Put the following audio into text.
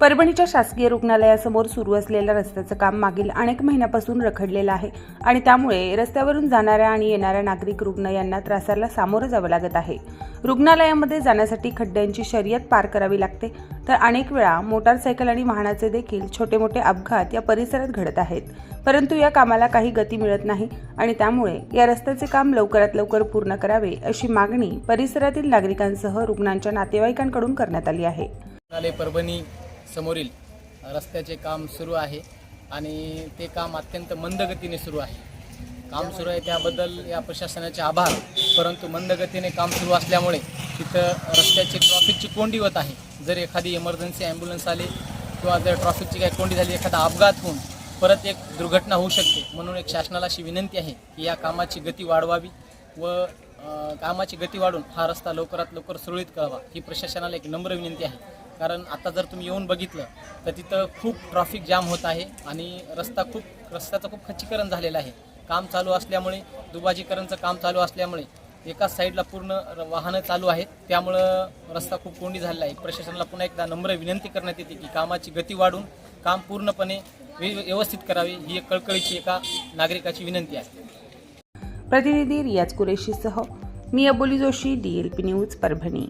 परभणीच्या शासकीय रुग्णालयासमोर सुरू असलेल्या रस्त्याचं काम मागील अनेक महिन्यापासून रखडलेलं आहे आणि त्यामुळे रस्त्यावरून जाणाऱ्या आणि येणाऱ्या नागरिक रुग्ण यांना त्रासाला सामोरं जावं लागत आहे. रुग्णालयामध्ये जाण्यासाठी खड्ड्यांची शर्यत पार करावी लागते. तर अनेक वेळा मोटारसायकल आणि वाहनाचे देखील छोटे मोठे अपघात या परिसरात घडत आहेत. परंतु या कामाला काही गती मिळत नाही आणि त्यामुळे या रस्त्याचे काम लवकरात लवकर पूर्ण करावे अशी मागणी परिसरातील नागरिकांसह रुग्णांच्या नातेवाईकांकडून करण्यात आली आहे. परभणी समोरील रस्त्याचे काम सुरू आहे आणि ते काम अत्यंत मंदगतीने सुरू आहे. काम सुरू आहे त्याबद्दल या प्रशासनाचे आभार. परंतु मंदगतीने काम सुरू असल्यामुळे तिथं रस्त्याची ट्रॉफिकची कोंडी होत आहे. जर एखादी इमर्जन्सी ॲम्ब्युलन्स आली किंवा जर ट्रॉफिकची काही कोंडी झाली एखादा अपघात होऊन परत एक दुर्घटना होऊ शकते म्हणून एक शासनाला अशी विनंती आहे की या कामाची गती वाढवावी व कामाची गती वाढून हा रस्ता लवकरात लवकर सुरळीत करावा. ही प्रशासनाला एक नम्र विनंती आहे. कारण आता जर तुम्ही येऊन बघितलं तर तिथं खूप ट्रॅफिक जाम होत आहे आणि रस्ता खूप रस्त्याचं खूप खच्चीकरण झालेलं आहे. काम चालू असल्यामुळे दुबाजीकरणचं काम चालू असल्यामुळे एकाच साईडला पूर्ण र- वाहनं चालू आहेत. त्यामुळं रस्ता खूप कोंडी झालेला आहे. प्रशासनाला पुन्हा एकदा नम्र विनंती करण्यात येते की कामाची गती वाढून काम पूर्णपणे व्यवस्थित करावे ही एक कळकळीची एका नागरिकाची विनंती आहे. प्रतिनिधी रियाज कुरेशीसह मी Aboli Joshi D L P news Parbhani.